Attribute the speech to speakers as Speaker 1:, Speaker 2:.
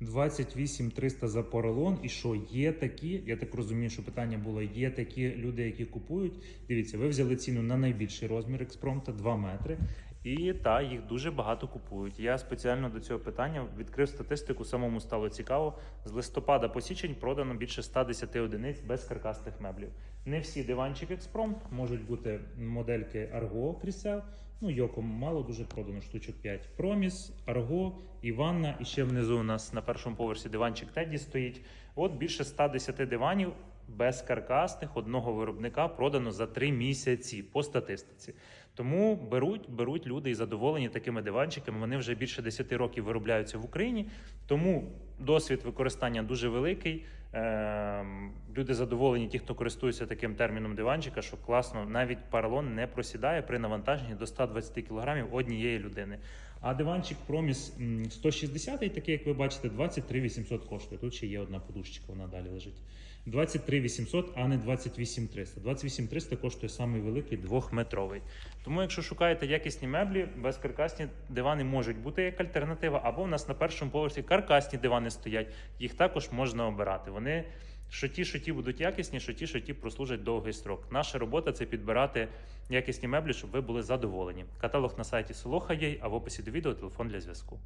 Speaker 1: 28 300 за поролон. І що є такі? Я так розумію, що питання було: є такі люди, які купують. Дивіться, ви взяли ціну на найбільший розмір експромта 2 метри. І та їх дуже багато купують. Я спеціально до цього питання відкрив статистику. Самому стало цікаво. З листопада по січень продано більше 110 одиниць безкаркасних меблів. Не всі диванчики експромт можуть бути модельки Арго Крісел. Ну, Йоко мало дуже продано штучок 5. Проміс, Арго, Іванна. І ще внизу у нас на першому поверсі диванчик Теді стоїть. От більше 110 диванів безкаркасних одного виробника продано за три місяці по статистиці. Тому беруть, беруть люди і задоволені такими диванчиками. Вони вже більше 10 років виробляються в Україні. Тому досвід використання дуже великий. Ем, Люди задоволені, ті, хто користується таким терміном диванчика, що класно, навіть паралон не просідає при навантаженні до 120 кг однієї людини. А диванчик Проміс м, 160, такий, як ви бачите, 23 800 коштує. Тут ще є одна подушечка, вона далі лежить. 23 800, а не 28 300. 28 300 коштує самий великий двохметровий. Тому, якщо шукаєте якісні меблі, безкаркасні дивани можуть бути як альтернатива, або в нас на першому поверсі каркасні дивани стоять. Їх також можна обирати. Вони що ті, що ті будуть якісні, що ті, що ті прослужать довгий строк. Наша робота це підбирати якісні меблі, щоб ви були задоволені. Каталог на сайті Солоха є, а в описі до відео телефон для зв'язку.